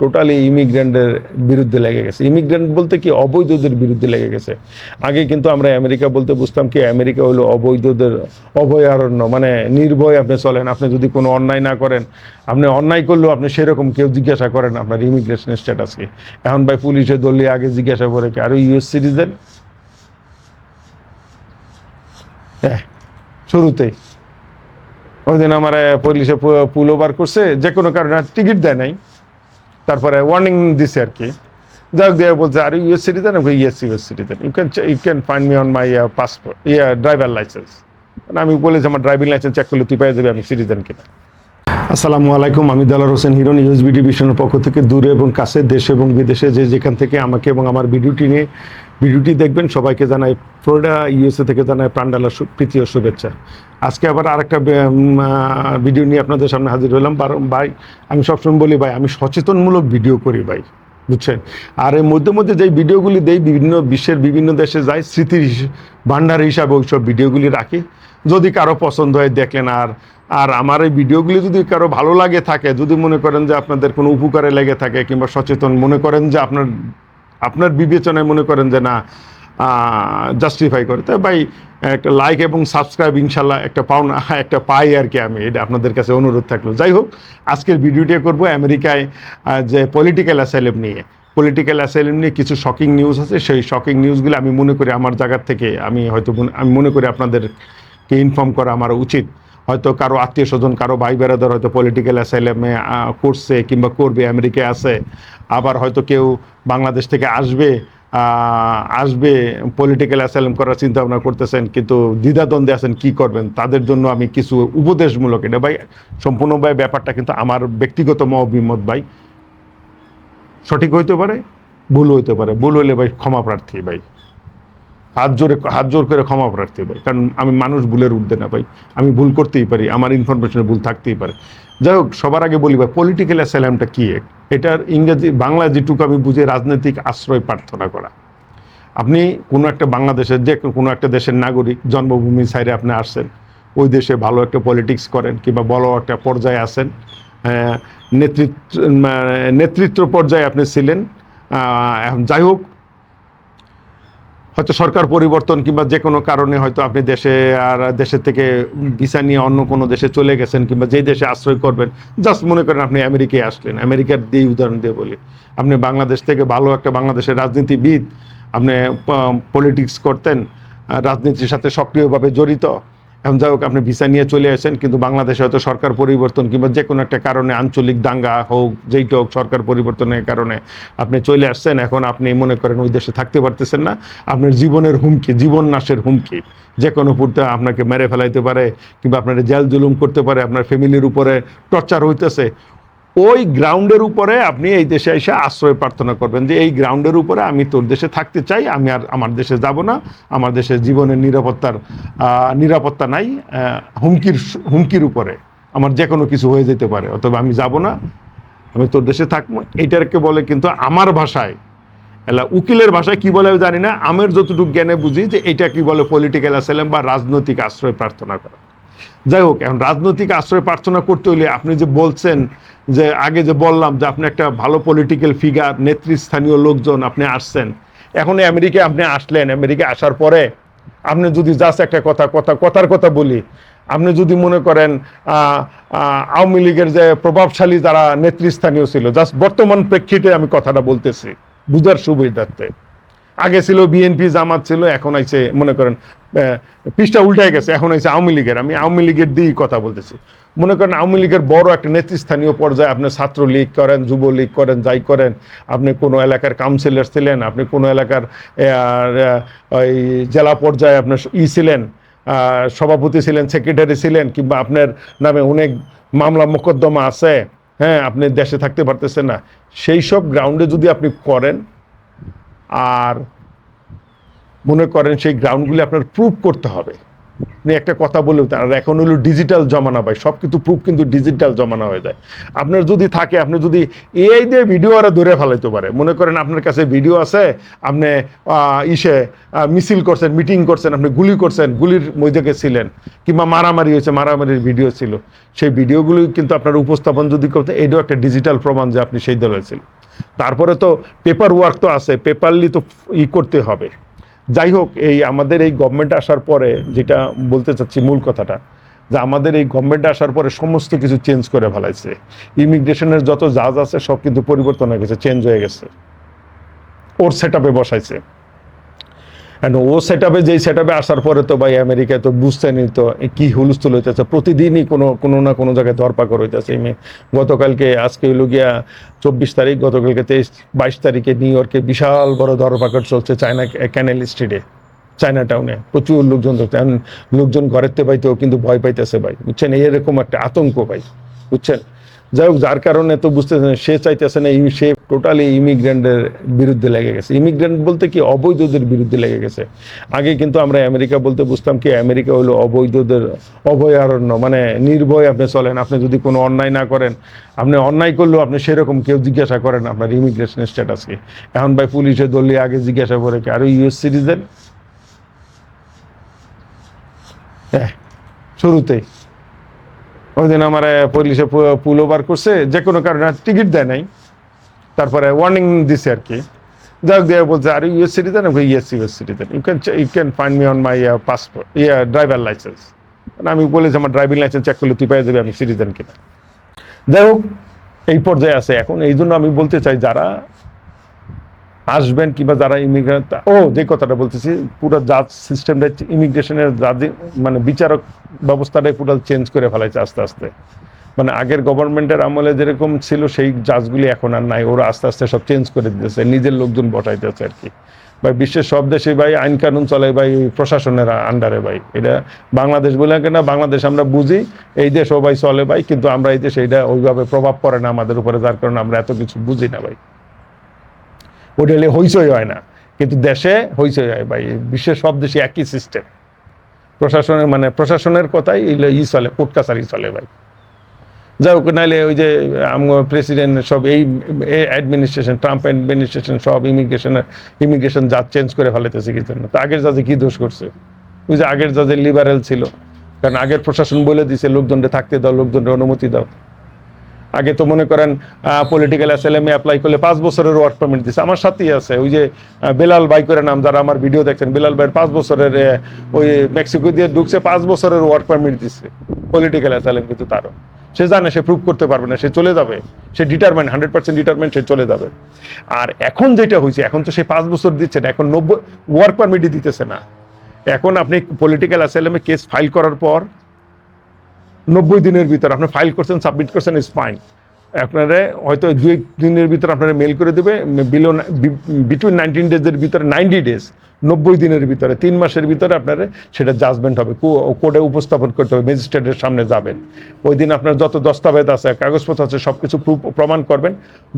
Totally ইমিগ্রেন্টের বিরুদ্ধে লেগে গেছে। ইমিগ্রেন্ট বলতে কি? অবৈধদের বিরুদ্ধে লেগে গেছে। আগে কিন্তু আমরা আমেরিকা বলতে বুঝতাম কি, আমেরিকা হলো অবৈধদের অভয়ারণ্য। মানে নির্ভয় আপনি চলেন। আপনি যদি কোনো অন্যায় না করেন, আপনি অন্যায় করলেও আপনি সেরকম কেউ জিজ্ঞাসা করেন আপনার ইমিগ্রেশন স্ট্যাটাস কি। এখন ভাই পুলিশে দলীয় আগে জিজ্ঞাসা করে কি, আরও ইউএস সিটিজেন হ্যাঁ শুরুতেই। ওই দিন আমার পুলিশে পুল ওভার করছে, যে কোনো কারণে টিকিট দেয় নাই। তারপরে ওয়ার্নিং দিছে আর কি। যাই হোক দিয়ে বলছে, আর US citizen yes US citizen you can you can find me on my passport yeah driver licence মানে আমি বলেছি, আমার ড্রাইভিং লাইসেন্স চেক করলে তুই পেয়ে যাবে, আমি সিটিজেন কিনা? আসসালামু আলাইকুম, আমি দালার হোসেন হিরন ইউএসবিডি মিশনের পক্ষ থেকে দূরে এবং কাছে দেশে এবং বিদেশে যে যেখান থেকে আমাকে এবং আমার ভিডিওটি নিয়ে ভিডিওটি দেখবেন, সবাইকে জানাই ফ্লোরিডা, ইউএসএ থেকে জানাই প্রাণডালা শু- প্রীতি ও শুভেচ্ছা। আজকে আবার আরেকটা ভিডিও নিয়ে আপনাদের সামনে হাজির হলাম। ভাই, আমি সবসময় বলি, ভাই, আমি সচেতনমূলক ভিডিও করি, ভাই, বুঝছেন? আর এর মধ্যে মধ্যে যেই ভিডিওগুলি দেই, বিভিন্ন বিশ্বের বিভিন্ন দেশে যাই, স্মৃতির ভাণ্ডার হিসাবে ওইসব ভিডিওগুলি রাখি। যদি কারও পছন্দ হয় দেখলেন আর আর আমার এই ভিডিওগুলি যদি কারও ভালো লাগে থাকে, যদি মনে করেন যে আপনাদের কোনো উপকারে লেগে থাকে, কিংবা সচেতন মনে করেন যে আপনার আপনার বিবেচনায় মনে করেন যে না জাস্টিফাই করে। তাই ভাই, একটা লাইক এবং সাবস্ক্রাইব ইনশাল্লাহ একটা পাওনা, একটা পাই আর কি আমি। এটা আপনাদের কাছে অনুরোধ থাকল। যাই হোক, আজকের ভিডিওটি করব আমেরিকায় যে পলিটিক্যাল অ্যাসাইলেম নিয়ে। পলিটিক্যাল অ্যাসাইলেম নিয়ে কিছু শকিং নিউজ আছে। সেই শকিং নিউজগুলো আমি মনে করি আমার জায়গার থেকে আমি হয়তো আমি মনে করি আপনাদেরকে ইনফর্ম করা আমার উচিত। হয়তো কারও আত্মীয় স্বজন, কারও ভাই বেড়াদের হয়তো পলিটিক্যাল অ্যাসাইলেমে করছে কিংবা করবে, আমেরিকায় আছে। আবার হয়তো কেউ বাংলাদেশ থেকে আসবে আসবে পলিটিক্যাল অ্যাসাইলেম করার চিন্তা ভাবনা করতেছেন, কিন্তু দ্বিধাদ্বন্দ্বে আছেন, কি করবেন? তাদের জন্য আমি কিছু উপদেশমূলক এটা। ভাই সম্পূর্ণ ভাই ব্যাপারটা কিন্তু আমার ব্যক্তিগত মত ভাই। সঠিক হইতে পারে, ভুল হইতে পারে। ভুল হইলে, ভাই, ক্ষমা প্রার্থী, ভাই। হাত জোরে হাত জোর করে ক্ষমা প্রার্থী ভাই। কারণ আমি মানুষ ভুলের উঠতে না পাই আমি ভুল করতেই পারি আমার ইনফরমেশনে ভুল থাকতেই পারে। যাই হোক সবার আগে বলি ভাই পলিটিক্যাল অ্যাসাইলামটা কি এটার ইংরেজি বাংলা যেটুকু আমি বুঝি রাজনৈতিক আশ্রয় প্রার্থনা করা। আপনি কোনো একটা বাংলাদেশের যে কোনো একটা দেশের নাগরিক জন্মভূমি সাইডে আপনি আসছেন ওই দেশে ভালো একটা পলিটিক্স করেন কিংবা বড় একটা পর্যায়ে আসেন আহ, নেতৃত্ব মানে নেতৃত্ব পর্যায়ে আপনি ছিলেন যাই হোক হয়তো সরকার পরিবর্তন কিংবা যে কোনো কারণে হয়তো আপনি দেশে আর দেশের থেকে ভিসা নিয়ে অন্য কোনো দেশে চলে গেছেন কিংবা যেই দেশে আশ্রয় করবেন, জাস্ট মনে করেন আপনি আমেরিকায় আসলেন। আমেরিকার দিয়ে উদাহরণ দিয়ে বলি। আপনি বাংলাদেশ থেকে ভালো একটা বাংলাদেশের রাজনীতিবিদ, আপনি পলিটিক্স করতেন রাজনীতির সাথে সক্রিয়ভাবে জড়িত এখন যাই হোক, আপনি ভিসা নিয়ে চলে আসেন, কিন্তু বাংলাদেশে হয়তো সরকার পরিবর্তন কিংবা যে কোনো একটা কারণে আঞ্চলিক দাঙ্গা হোক, যেইটা হোক, সরকার পরিবর্তনের কারণে আপনি চলে আসছেন। এখন আপনি মনে করেন ওই দেশে থাকতে পারতেছেন না। আপনার জীবনের হুমকি, জীবন নাশের হুমকি, যে কোনো মুহূর্তে আপনাকে মেরে ফেলাইতে পারে, কিংবা আপনার জেল জুলুম করতে পারে, আপনার ফ্যামিলির উপরে টর্চার হইতেছে ওই গ্রাউন্ডের উপরে আপনি এই দেশে এসে আশ্রয় প্রার্থনা করবেন যে এই গ্রাউন্ডের উপরে আমি তোর দেশে থাকতে চাই, আমি আর আমার দেশে যাব না, আমার দেশের জীবনের নিরাপত্তার নিরাপত্তা নাই হুমকির হুমকির উপরে। আমার যে কোনো কিছু হয়ে যেতে পারে, অথবা আমি যাব না, আমি তোর দেশে থাকব। এইটাকে বলে কিন্তু আমার ভাষায়। এলা, উকিলের ভাষায় কি বলে জানি না। আমের যতটুকু জ্ঞানে বুঝি যে এটা কি বলে পলিটিক্যাল অ্যাসাইলাম বা রাজনৈতিক আশ্রয় প্রার্থনা করা। যাই হোক, এখন রাজনৈতিক আশ্রয় প্রার্থনা করতে হলে আপনি যে বলছেন যে, আগে যে বললাম যে আপনি একটা ভালো পলিটিক্যাল ফিগার নেতৃস্থানীয় লোকজন আপনি আসছেন। এখন এই আমেরিকায় আপনি আসলেন আমেরিকা আসার পরে আপনি যদি জাস্ট একটা কথা কথা, কথার কথা বলি, আপনি যদি মনে করেন আওয়ামী লীগের যে প্রভাবশালী যারা নেতৃস্থানীয় ছিল জাস্ট বর্তমান প্রেক্ষিতে আমি কথাটা বলতেছি, বুঝার সুবিধার্থে। আগে ছিল বিএনপি জামাত ছিল, এখন আইছে, মনে করেন পৃষ্ঠা উল্টায় গেছে, এখন আইছে আওয়ামী লীগের। আমি আওয়ামী লীগের দিয়েই কথা বলতেছি। মনে করেন আওয়ামী লীগের বড় একটা নেতৃস্থানীয় পর্যায়ে আপনি ছাত্র লীগ করেন, যুবলীগ করেন, যাই করেন, আপনি কোনো এলাকার কাউন্সিলর ছিলেন, আপনি কোনো এলাকার ওই জেলা পর্যায়ে আপনার ই ছিলেন সভাপতি ছিলেন সেক্রেটারি ছিলেন, কিংবা আপনার নামে অনেক মামলা মোকদ্দমা আছে হ্যাঁ আপনি দেশে থাকতে পারতেছেন না। সেই সব গ্রাউন্ডে যদি আপনি করেন মনে করেন সেই গ্রাউন্ডগুলি আপনার প্রুভ করতে হবে। আপনি একটা কথা বলে আর এখন হলো ডিজিটাল জমানা ভাই, সব কিছু প্রুফ কিন্তু ডিজিটাল জমানা হয়ে যায়। আপনার যদি থাকে, আপনি যদি এই দিয়ে ভিডিও ওরা ধরে ফেলাইতে পারে। মনে করেন আপনার কাছে ভিডিও আছে, আপনি ইসে মিছিল করছেন মিটিং করছেন, আপনি গুলি করছেন, গুলির মধ্যে ছিলেন, কিংবা মারামারি হয়েছে, মারামারির ভিডিও ছিল। সেই ভিডিওগুলি কিন্তু আপনার উপস্থাপন যদি করতে, এটাও একটা ডিজিটাল প্রমাণ যে আপনি সেই দলে ছিলেন। তারপরে তো পেপার ওয়ার্ক তো আছে পেপারলি তো ই করতে হবে। যাই হোক, এই আমাদের এই গভর্নমেন্ট আসার পরে যেটা বলতে চাচ্ছি মূল কথাটা, যে আমাদের এই গভর্নমেন্ট আসার পরে সমস্ত কিছু চেঞ্জ করে ফেলাইছে। ইমিগ্রেশনের যত জাজ আছে, সব কিন্তু পরিবর্তন হয়ে গেছে চেঞ্জ হয়ে গেছে। ওর সেট আপে বসাইছে। ও সেট আপে যেই সেট আপে আসার পরে তো ভাই আমেরিকায় তো বুঝতে বুঝতেনি তো কী হুলস্থুল হইতেছে। প্রতিদিনই কোনো কোনো না কোনো জায়গায় ধরপাকড় হইতেছে এই মেয়ে। গতকালকে, আজকে হইল গিয়া চব্বিশ তারিখ, গতকালকে তেইশ, বাইশ তারিখে নিউ ইয়র্কে বিশাল বড় ধরপাকড় চলছে চায়না ক্যানেল স্ট্রিটে চায়না টাউনে প্রচুর লোকজন ধরতে লোকজন ঘরের পাইতেও কিন্তু ভয় পাইতেছে ভাই। বুঝছেন? এরকম একটা আতঙ্ক ভাই। বুঝছেন? যাই হোক, যার কারণে তো বুঝতেছেন, সে চাইতেছে না সে টোটালি ইমিগ্রেন্টের বিরুদ্ধে লেগে গেছে। ইমিগ্রেন্ট বলতে কি, অবৈধদের বিরুদ্ধে লেগে গেছে। আগে কিন্তু আমরা আমেরিকা বলতে বুঝতাম কি, আমেরিকা হলো অবৈধদের অভয়ারণ্য মানে নির্ভয় আপনি চলেন। আপনি যদি কোনো অন্যায় না করেন, আপনি অন্যায় করলেও আপনি সেরকম কেউ জিজ্ঞাসা করেন আপনার ইমিগ্রেশন স্ট্যাটাস কি। এখন ভাই পুলিশে ধরলে আগে জিজ্ঞাসা করে কি, আরও ইউএস সিটিজেন হ্যাঁ শুরুতেই। ওই দিন আমার পুলিশে পুল ওভার করছে, যে কোনো কারণে টিকিট দেয় নাই। তারপরে ওয়ার্নিং দিছে আর কি। যাই হোক দিয়ে বলছে, আর US citizen yes US citizen you can you can find me on my passport yeah driver licence মানে আমি বলেছি আমার ড্রাইভিং লাইসেন্স চেক করলে তুই পেয়ে যাবে, আমি সিটিজেন কিনা? যাই হোক, এই পর্যায়ে আছে। এখন এই জন্য আমি বলতে চাই, যারা আসবেন কিংবা যারা ইমিগ্রেন্ট ও, যে কথাটা বলতেছি, পুরো জাজ সিস্টেমটা ইমিগ্রেশনের জাজি মানে বিচারক ব্যবস্থাটাই পুরো চেঞ্জ করে ফেলাইছে আস্তে আস্তে। মানে আগের গভর্নমেন্টের আমলে যেরকম ছিল, সেই জাজগুলি এখন আর নাই। ওরা আস্তে আস্তে সব চেঞ্জ করে দিতেছে, নিজের লোকজন বসাইতেছে আর কি। ভাই, বিশ্বের সব দেশে ভাই আইন কানুন চলে ভাই, প্রশাসনের আন্ডারে ভাই। এটা বাংলাদেশ বলে না, বাংলাদেশ আমরা বুঝি, এই দেশ ও ভাই চলে ভাই, কিন্তু আমরা এই দেশে এটা ওইভাবে প্রভাব পড়ে না আমাদের উপরে, যার কারণে আমরা এত কিছু বুঝি না ভাই। ওটা হলে হইচই হয় না। কিন্তু দেশে হইচই হয় ভাই, বিশ্বের সব দেশে একই সিস্টেম প্রশাসনের মানে প্রশাসনের কথাই ই চলে, কোর্ট কাছারি চলে ভাই। যাই হোক নাহলে ওই যে প্রেসিডেন্ট সব এই অ্যাডমিনিস্ট্রেশন ট্রাম্প অ্যাডমিনিস্ট্রেশন সব ইমিগ্রেশনের ইমিগ্রেশন জাজ চেঞ্জ করে ফেলাইতেছে কি জন্য? তো আগের জাজে কি দোষ করছে? ওই যে আগের জাজে লিবারেল ছিল। কারণ আগের প্রশাসন বলে দিছে লোকজনকে থাকতে দাও লোকজনকে অনুমতি দাও। আগে তো মনে করেন পলিটিক্যাল অ্যাসাইলামে অ্যাপ্লাই করলে পাঁচ বছরের ওয়ার্ক পারমিট দিচ্ছে আমার সাথেই আছে, ওই যে বেলাল বাই করে নাম, যারা আমার ভিডিও দেখছেন, বেলাল ভাইয়ের পাঁচ বছরের ওই মেক্সিকো দিয়ে ঢুকছে, পাঁচ বছরের ওয়ার্ক পারমিট দিচ্ছে পলিটিক্যাল অ্যাসাইলাম কিন্তু তারও। সে জানে, সে প্রুভ করতে পারবে না, সে চলে যাবে। সে ডিটারমেন্ট হান্ড্রেড পার্সেন্ট ডিটারমেন্ট সে চলে যাবে। আর এখন যেটা হয়েছে, এখন তো সে পাঁচ বছর দিচ্ছে না, এখন নব্বই ওয়ার্ক পারমিটই দিতেছে না। এখন আপনি পলিটিক্যাল অ্যাসাইলামে কেস ফাইল করার পর নব্বই দিনের ভিতরে, আপনি ফাইল করছেন সাবমিট করছেন ইজ ফাইন আপনারা হয়তো দুই দিনের ভিতরে আপনারা মেল করে দেবে, বিলো বিটুইন নাইনটিন ডেজের ভিতরে নাইনটি ডেজ নব্বই দিনের ভিতরে, তিন মাসের ভিতরে আপনার সেটা জাজমেন্ট হবে। কোর্টে উপস্থাপন করতে হবে, ম্যাজিস্ট্রেটের সামনে যাবেন। ওই দিন আপনার যত দস্তাবেজ আছে, কাগজপত্র আছে সব কিছু প্রুফ প্রমাণ করবেন।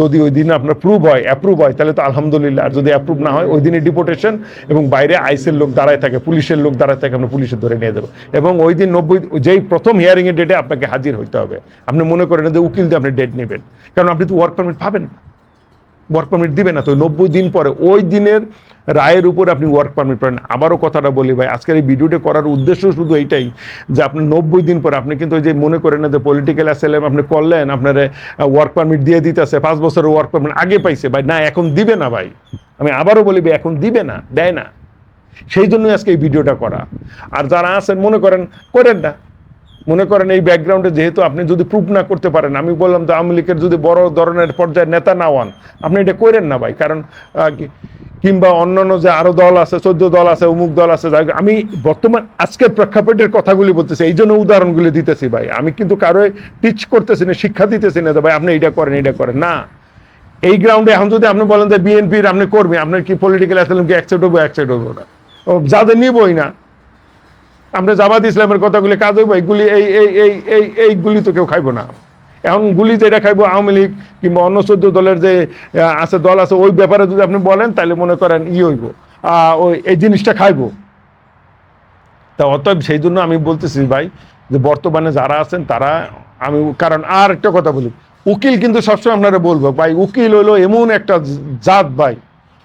যদি ওই দিন আপনার প্রুভ হয় অ্যাপ্রুভ হয়, তাহলে তো আলহামদুলিল্লাহ, আর যদি অ্যাপ্রুভ না হয়, ওই দিনে ডিপোটেশন এবং বাইরে আইসের লোক দাঁড়ায় থাকে, পুলিশের লোক দাঁড়ায় থাকে, আমরা পুলিশে ধরে নিয়ে দেবো এবং ওই দিন নব্বই, যেই প্রথম হিয়ারিংয়ের ডেটে আপনাকে হাজির হইতে হবে। আপনি মনে করেন যে উকিল দিয়ে আপনি ডেট নেবেন। কারণ আপনি তো ওয়ার্ক পারমিট পাবেন ওয়ার্ক পারমিট দিবে না। তো নব্বই দিন পরে, ওই দিনের রায়ের উপর আপনি ওয়ার্ক পারমিট পাবেন আবারও কথাটা বলি ভাই আজকের এই ভিডিওটা করার উদ্দেশ্য শুধু এইটাই যে আপনি নব্বই দিন পরে আপনি কিন্তু ওই যে মনে করেন না যে পলিটিক্যাল অ্যাসেলাম আপনি করলেন আপনার ওয়ার্ক পারমিট দিয়ে দিতেছে পাঁচ বছরের ওয়ার্ক পারমিট আগে পাইছে। ভাই না এখন দিবে না ভাই। আমি আবারও বলি ভাই, এখন দিবে না দেয় না। সেই জন্যই আজকে এই ভিডিওটা করা। আর যারা আছেন মনে করেন করেন না। মনে করেন এই ব্যাকগ্রাউন্ডে যেহেতু আপনি যদি প্রুফ না করতে পারেন, আমি বললাম তো আওয়ামী লীগের যদি বড় ধরনের পর্যায়ে নেতা না হন, আপনি এটা করেন না ভাই। কারণ কিংবা অন্যান্য যে আরও দল আছে, চোদ্দ দল আছে, অমুক দল আছে আমি বর্তমান আজকের প্রেক্ষাপটের কথাগুলি বলতেছি, এই জন্য উদাহরণগুলি দিতেছি ভাই। আমি কিন্তু কারও টিচ করতেছি না, শিক্ষা দিতেছি না ভাই, আপনি এটা করেন এটা করেন। না। এই গ্রাউন্ডে এখন যদি আপনি বলেন যে বিএনপির আপনি কর্মী, আপনার কি পলিটিক্যাল অ্যাসেলাম কি অ্যাকসেপ্ট হব অ্যাকসেপ্ট হব না। যাদের নিবই না আমরা জামাত ইসলামের কথাগুলি কাজ হইব এইগুলি এই এই এই এই এইগুলি তো কেউ খাইবো না। এখন গুলি যেটা খাইবো আওয়ামী লীগ কিংবা অন্য চোদ্দ দলের যে আছে দল আছে, ওই ব্যাপারে যদি আপনি বলেন, তাহলে মনে করেন ই হইব। ওই এই জিনিসটা খাইবো। তা অতএব সেই জন্য আমি বলতেছি ভাই, যে বর্তমানে যারা আছেন তারা, আমি কারণ আর একটা কথা বলি, উকিল কিন্তু সবসময় আপনারা বলব, ভাই, উকিল হলো এমন একটা জাত ভাই,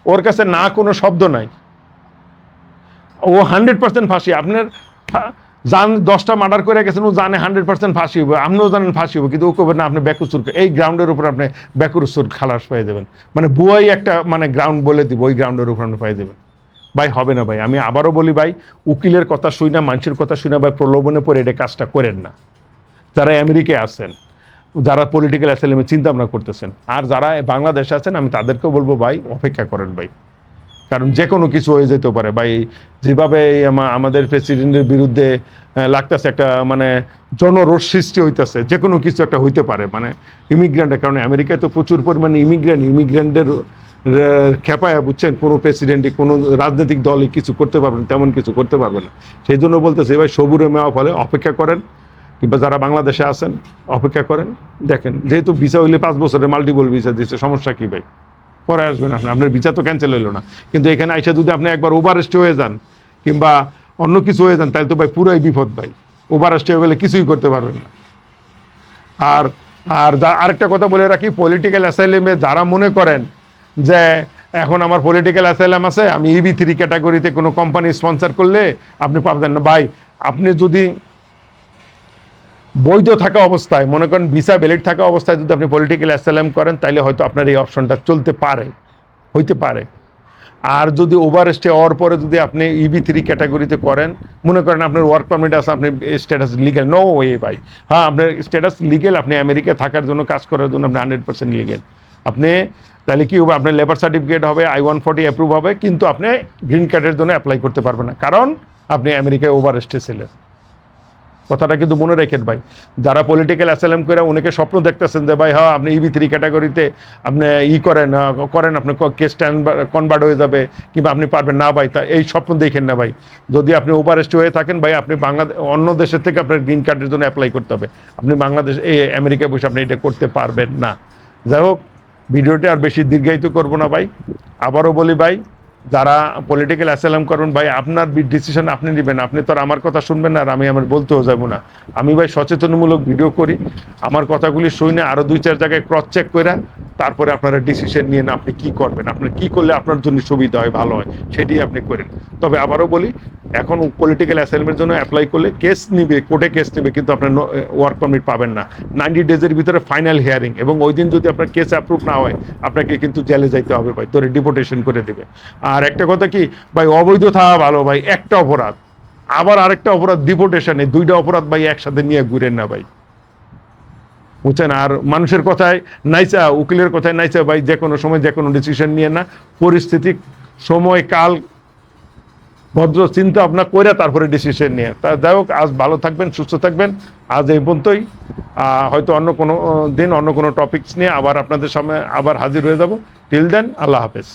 ওর কাছে না কোনো শব্দ নাই। ও হান্ড্রেড পার্সেন্ট ফাঁসি। আপনার জান দশটা মার্ডার করে গেছেন, ও জানে হান্ড্রেড পার্সেন্ট ফাঁসি হবে আপনিও জানেন ফাঁসি হবে কিন্তু ও কবে না, আপনি ব্যাকুসুর এই গ্রাউন্ডের উপর আপনি ব্যাকুরসুর খালাস পেয়ে দেবেন। মানে বুয়াই একটা মানে গ্রাউন্ড বলে দিব, ওই গ্রাউন্ডের উপর আপনি পাই দেবেন। ভাই, হবে না ভাই, আমি আবারও বলি ভাই, উকিলের কথা শুই না, মানুষের কথা শুই না, ভাই, প্রলোভনে পড়ে এটা কাজটা করেন না। যারা আমেরিকায় আছেন, যারা পলিটিক্যাল অ্যাসাইলেমে চিন্তা ভাবনা করতেছেন, আর যারা বাংলাদেশে আছেন, আমি তাদেরকেও বলব ভাই, অপেক্ষা করেন ভাই। কারণ যে কোনো কিছু হয়ে যেতে পারে। ভাই, যেভাবে আমাদের প্রেসিডেন্টের বিরুদ্ধে লাগতেছে একটা মানে জনরোষ সৃষ্টি হইতেছে, যে কোনো কিছু একটা হইতে পারে মানে ইমিগ্রেন্টের কারণে। আমেরিকায় তো প্রচুর পরিমাণে ইমিগ্রেন্ট ইমিগ্রেন্টের খেপায়, বুঝছেন? কোনো প্রেসিডেন্টই কোনো রাজনৈতিক দলই কিছু করতে পারবে না, তেমন কিছু করতে পারবে না। সেই জন্য বলতেছে, ভাই, সবুরে মেওয়া ফলে অপেক্ষা করেন, কিংবা যারা বাংলাদেশে আছেন, অপেক্ষা করেন। দেখেন, যেহেতু ভিসা হইলে পাঁচ বছরের মাল্টিপল ভিসা দিচ্ছে সমস্যা কী ভাই? পরে আসবেন আপনি। আপনার ভিসা তো ক্যান্সেল হইল না। কিন্তু এখানে আইসা যদি আপনি একবার ওভারেস্ট হয়ে যান কিংবা অন্য কিছু হয়ে যান, তাহলে তো ভাই পুরোই বিপদ ভাই। ওভারেস্ট হয়ে গেলে কিছুই করতে পারবেন না। আর আর আরেকটা কথা বলে রাখি পলিটিক্যাল অ্যাসাইলেমে যারা মনে করেন যে এখন আমার পলিটিক্যাল অ্যাসাইলাম আছে, আমি ইবি থ্রি ক্যাটাগরিতে কোনো কোম্পানি স্পন্সার করলে আপনি পাবেন না। ভাই, আপনি যদি বৈধ থাকা অবস্থায়, মনে করেন ভিসা ভ্যালিড থাকা অবস্থায় যদি আপনি পলিটিক্যাল অ্যাসাইলাম করেন তাহলে হয়তো আপনার এই অপশনটা চলতে পারে, হইতে পারে। আর যদি ওভার স্টে হওয়ার পরে যদি আপনি ইবি থ্রি ক্যাটাগরিতে করেন, মনে করেন আপনার ওয়ার্ক পারমিট আছে, আপনি স্ট্যাটাস লিগেল নো ওয়ে ভাই। হ্যাঁ আপনার স্ট্যাটাস লিগেল আপনি আমেরিকায় থাকার জন্য কাজ করার জন্য আপনি হান্ড্রেড পার্সেন্ট লিগেল আপনি তাহলে কী হবে? আপনার লেবার সার্টিফিকেট হবে আই ওয়ান ফর্টি অ্যাপ্রুভ হবে, কিন্তু আপনি গ্রিন কার্ডের জন্য অ্যাপ্লাই করতে পারবেন না। কারণ আপনি আমেরিকায় ওভার স্টে ছিলেন। কথাটা কিন্তু মনে রেখেন ভাই। যারা পলিটিক্যাল অ্যাসাইলাম করে অনেকে স্বপ্ন দেখতেছেন যে ভাই হ্যাঁ আপনি ইবি থ্রি ক্যাটাগরিতে আপনি ই করেন করেন, আপনি কেস কনভার্ট হয়ে যাবে কিংবা আপনি পারবেন না ভাই। তা এই স্বপ্ন দেখেন না ভাই। যদি আপনি ওভারেস্ট হয়ে থাকেন ভাই, আপনি বাংলাদেশ অন্য দেশের থেকে আপনার গ্রিন কার্ডের জন্য অ্যাপ্লাই করতে হবে। আপনি বাংলাদেশ এই আমেরিকায় বসে আপনি এটা করতে পারবেন না। যাই হোক, ভিডিওটা আর বেশি দীর্ঘায়িত করব না ভাই। আবারও বলি ভাই যারা পলিটিক্যাল অ্যাসাইলাম করবেন ভাই, আপনার ডিসিশন আপনি নেবেন। আপনি তো আর আমার কথা শুনবেন না, আর আমি আমার বলতেও যাব না। আমি ভাই সচেতনমূলক ভিডিও করি। আমার কথাগুলি শুনে আরও দুই চার জায়গায় ক্রস চেক করে তারপরে আপনারা ডিসিশন নিয়ে আপনি কি করবেন আপনি কি করলে আপনার জন্য সুবিধা হয়, ভালো হয়, সেটি আপনি করেন। তবে আবারও বলি, এখন পলিটিক্যাল অ্যাসাইনমেন্টের জন্য অ্যাপ্লাই করলে কেস নিবে কোর্টে কেস নেবে, কিন্তু আপনার ওয়ার্ক পারমিট পাবেন না। নাইনটি ডেজের ভিতরে ফাইনাল হিয়ারিং এবং ওই দিন যদি আপনার কেস অ্যাপ্রুভ না হয়, আপনাকে কিন্তু জেলে যাইতে হবে ভাই, তোরে ডিপোর্টেশন করে দেবে। আর একটা কথা কি, ভাই, অবৈধ থাকা ভালো ভাই, একটা অপরাধ। আবার আরেকটা অপরাধ ডিপোর্টেশনে দুইটা অপরাধ ভাই একসাথে নিয়ে ঘুরেন না ভাই। বুঝছেন? আর মানুষের কথায় নাইচা উকিলের কথায় নাইচা ভাই, যে কোনো সময় যে কোনো ডিসিশন নিয়ে না। পরিস্থিতি, সময়, কাল, ভদ্র চিন্তা ভাবনা করে তারপরে ডিসিশন নিয়ে। তা যাই হোক, আজ ভালো থাকবেন, সুস্থ থাকবেন। আজ এই পর্যন্তই। হয়তো অন্য কোনো দিন, অন্য কোনো টপিকস নিয়ে আবার আপনাদের সামনে আবার হাজির হয়ে যাব। টিল দেন আল্লাহ হাফেজ।